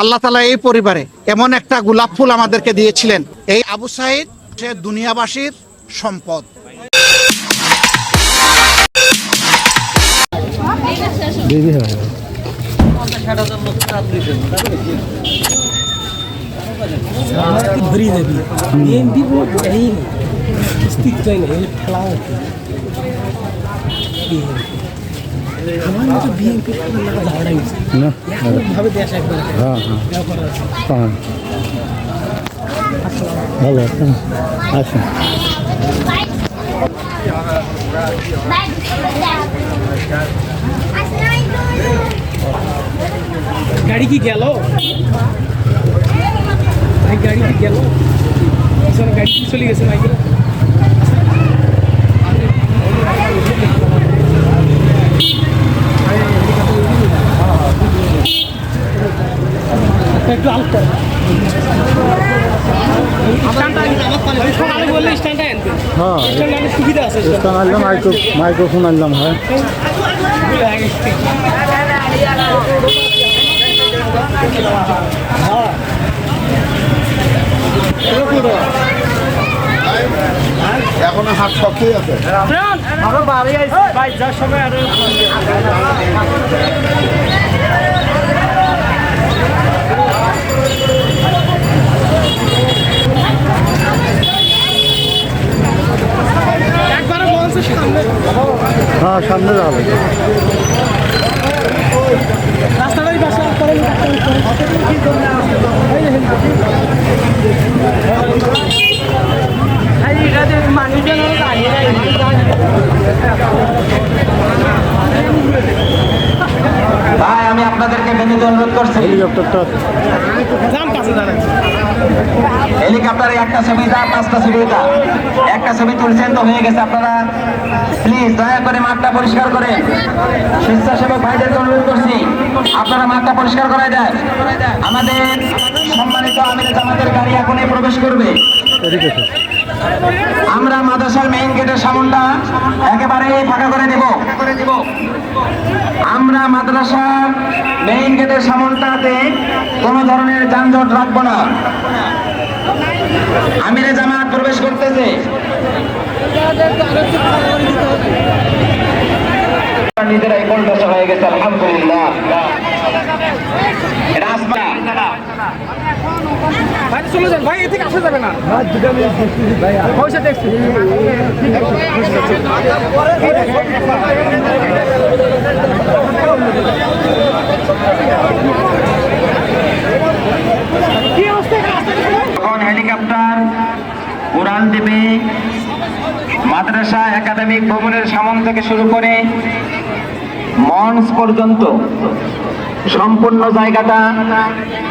আল্লাহ তালা এই পরিবারে এমন একটা গোলাপ ফুল আমাদেরকে দিয়েছিলেন। এই আবু সাইদ সে দুনিয়াবাসীর সম্পদ। না ভাবে দেশ একবার হ্যাঁ হ্যাঁ ব্যাপার আছে হ্যাঁ ভালো হ্যাঁ আসুন গাড়ি কি গেল ভাই গাড়ি কি গেল পিছনে গাড়ি কি চলে গেছে ভাই একটু আউট কর সকালে বললে স্ট্যান্ডটা আনতে হ্যাঁ স্ট্যান্ড স্থান আনলাম মাইক্রো মাইক্রোফোন আনলাম হ্যাঁ। এখনও হাত শক্তই আছে। আমার বাড়ি আইছে ভাই যার সময় আর হ্যাঁ সামনে যাবে। রাস্তাটাই বাসা করে মানুষজন ভাই আমি আপনাদেরকে বিনীত অনুরোধ করছি। হেলিকপ্টারে একটা সুবিধা পাঁচটা সুবিধা। ছবি তুলছেন তো হয়ে গেছে আপনারা। প্লিজ দয়া করে মাঠটা পরিষ্কার করে স্বেচ্ছাসেবক ভাইদেরকে অনুরোধ করছি, আপনারা মাঠটা পরিষ্কার করাই দেন। আমাদের সম্মানিত আমির জামাতের গাড়ি এখনই প্রবেশ করবে। আমরা মাদ্রাসার মেইন গেটের সামনটা একেবারে ফাঁকা করে দেব। আমরা মাদ্রাসার মেইন গেটের সামনটাতে কোনো ধরনের যানজট রাখব না। আমিরে জামাত প্রবেশ করতেছে। নিজেরাই কল্পসা হয়ে গেছে আলহামদুলিল্লাহ। এটা আসমা। ভাই চলে যান। ভাই এদিকে আসা যাবে না। পয়সা দেখছি। কি অবস্থা যখন হেলিকপ্টার উড়ান দেবে। মাদ্রাসা একাডেমিক ভবনের সামন থেকে শুরু করে মঞ্চ পর্যন্ত সম্পূর্ণ জায়গাটা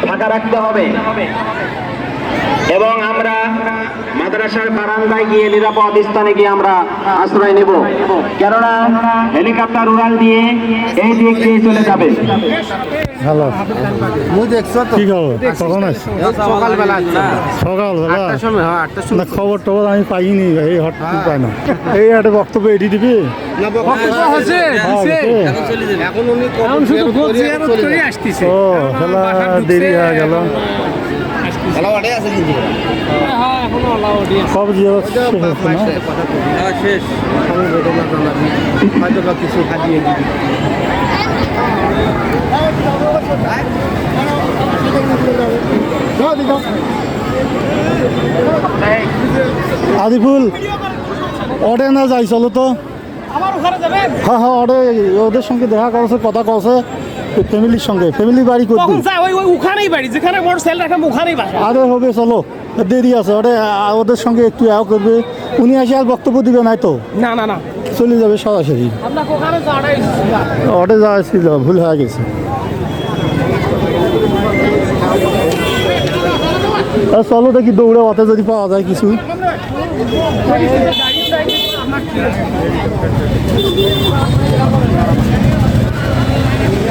ফাঁকা রাখতে হবে। এবং আমরা মাদ্রাসার বারান্দায় গিয়ে নিরাপদ স্থানে গিয়ে আমরা আশ্রয় নেব। কেননা হেলিকপ্টার উড়াল দিয়ে এই দিক দিয়ে চলে যাবে। হ্যালো কি খবর? কখন আসছে সকালবেলা সকালবেলা? আটটার সময় হ্যাঁ আটটার না খবর টবর আমি পাইনি এই হট পাই না। এই একটা বক্তব্য এটি দিবি? হচ্ছে হ্যাঁ? এখন শুধু করে হয়ে হ্যাঁ এখনও। আছে সব জিও শেষ। না হয়তো বা কিছু হারিয়ে দিবি। আদিফুল অডে না যাই চলো তো? আমার ওখানে যাবেন? হ্যাঁ হ্যাঁ অডে ওদের সঙ্গে দেখা করছে কথা কছে ফ্যামিলির সঙ্গে? ফ্যামিলি বাড়ি করবি ওই ওই ওখানেই বাড়ি যেখানে বড় সেল রাখাম ওখানেই বাসা আরে হবে চলো। দেরি আছে ওরে ওদের সঙ্গে একটু এও করবে। উনি এসে আর বক্তব্য দিবে নাই তো? না না না। চলে যাবে সরাসরি। অডে যাওয়া ছিল ভুল হয়ে গেছে। চলো দেখি দৌড়ে অতে যদি পাওয়া যায় কিছু। ওই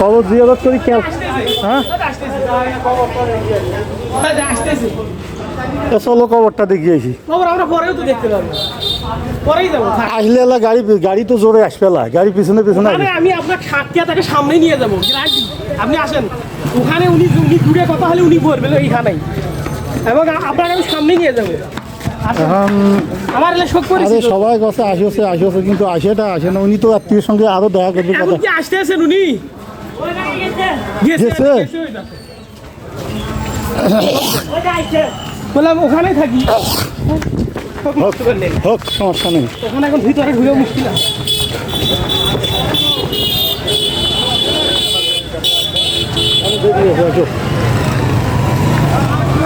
কবর জিয়ারত করি কেউ হ্যাঁ? চলো কবরটা পাবো। পরেই আসলে এলা গাড়ি গাড়ি তো জোরে আসবে গাড়ি পিছনে পিছনে আমি আপনার সাক্ষিয়া তাকে সামনে নিয়ে যাব। আপনি আসেন। ওখানে উনি উনি দূরে কথা হলে উনি বলবেন এইখানেই এবং আপনাকে আমি সামনে নিয়ে যাব। এখন আরে সবাই কাছে আসিছে আসিছে কিন্তু আসেটা আসে না। উনি তো আত্মীয়ের সঙ্গে আরও দেখা করবে কথা আসতে আছেন উনি? গেছে। বললাম ওখানেই থাকি। হোক সমস্যা নেই। ওখানে এখন ভিতরে ঢুকে মুশকিল তিনগঞ্জে পুরানির উপরে শিরোনি থাকবা আপনি যেখানে ভিতরে ঢুকেন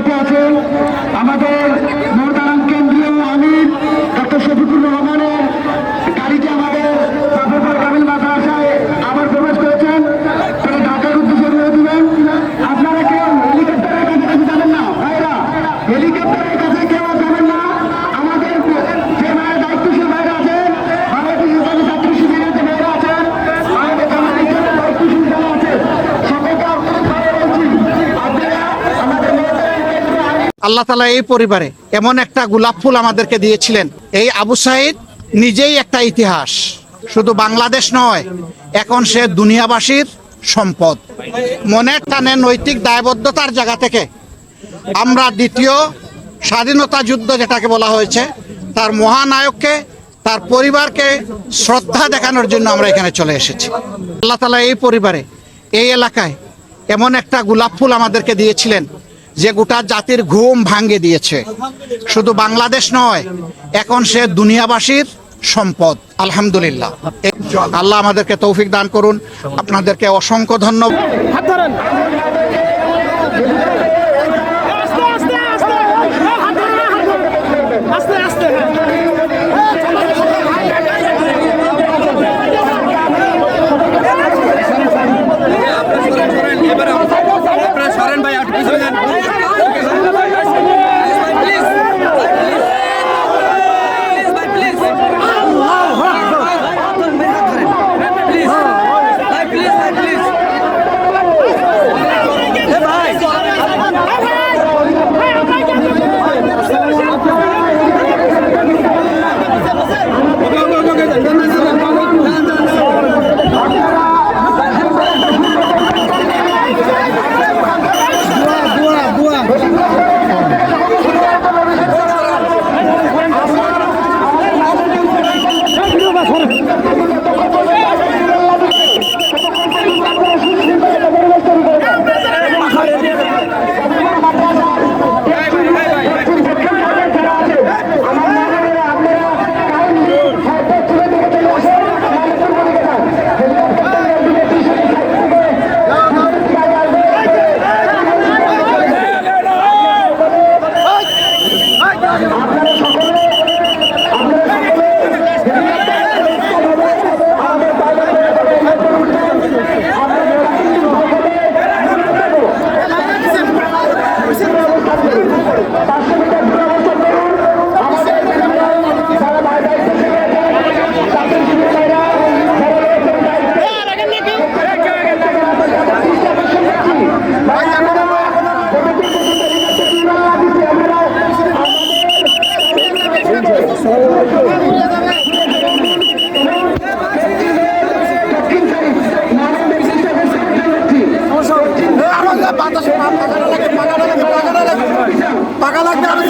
যারা আছেন আমাদের মোহতারাম কেন্দ্রীয় আমির ডক্টর শফিকুর রহমানের গাড়িটি আমাদের প্রফেসর কামিল মাদ্রাসায় আবার প্রবেশ করেছেন তারা ঢাকার উদ্দেশ্যে রয়ে দিবেন আপনারা কেউ হেলিকপ্টারের কাছে কিছু যাবেন না ভাইরা হেলিকপ্টারের কাছে কেউ যাবেন না আমাদের যে ভাইয়ের দায়িত্বশীল ভাইরা আছেন বাংলাদেশ ইসলামী ছাত্র শিবিরের যে ভাইরা আছেন আমাদের জামায়াতের দায়িত্বশীল যারা আছেন সকলকে আপনাদের ভাইরা বলছি আপনারা আমাদের মোহতারাম কেন্দ্রীয় আমির আল্লাহ তালা এই পরিবারে এমন একটা গোলাপ ফুল আমাদেরকে দিয়েছিলেন। এই আবু সাইদ নিজেই একটা ইতিহাস। শুধু বাংলাদেশ নয়, এখন সে দুনিয়াবাসীর সম্পদ। মনের টানে নৈতিক দায়বদ্ধতার জায়গা থেকে। আমরা দ্বিতীয় স্বাধীনতা যুদ্ধ যেটাকে বলা হয়েছে, তার মহানায়ককে, তার পরিবারকে শ্রদ্ধা দেখানোর জন্য আমরা এখানে চলে এসেছি। আল্লাহ তালা এই পরিবারে, এই এলাকায় এমন একটা গোলাপ ফুল আমাদেরকে দিয়েছিলেন। যে গোটা জাতির ঘুম ভাঙ্গে দিয়েছে। শুধু বাংলাদেশ নয় এখন সে দুনিয়াবাসীর সম্পদ। আলহামদুলিল্লাহ। আল্লাহ আমাদেরকে তৌফিক দান করুন। আপনাদেরকে অসংখ্য ধন্যবাদ।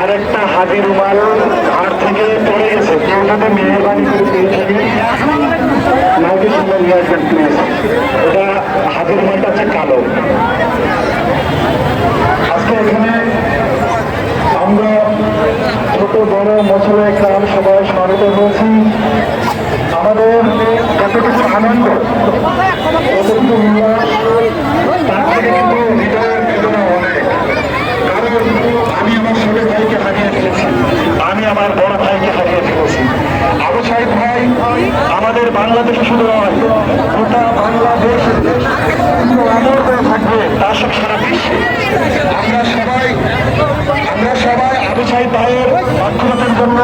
আর একটা হাজির রুমাল হাত থেকে পড়ে গেছে। কেউ যদি মেহরবানি করে পেয়ে সামনে নিয়ে আসবেন প্লিজ এটা হাজির রুমালটা হচ্ছে কালো। আজকে এখানে আমরা ছোট, বড় মশলা গ্রাম সবাই স্মরণ হয়েছি। আমাদের যতটুকু আনন্দ যতটুকু উল্লাস, তার থেকে কিন্তু কারণ আমি আমার ছোট ভাইকে হারিয়ে ফেলেছি। আমি আমার বড় ভাইকে হারিয়ে ফেলেছি। আবু সাহেব ভাই, আমাদের বাংলাদেশে শুধু নয়, গোটা বাংলাদেশ আমার থাকবে, তার সব সারা বিশ্বে। আমরা সবাই আমরা সবাই আবু সাহেব ভাইয়ের অক্ষরতার জন্য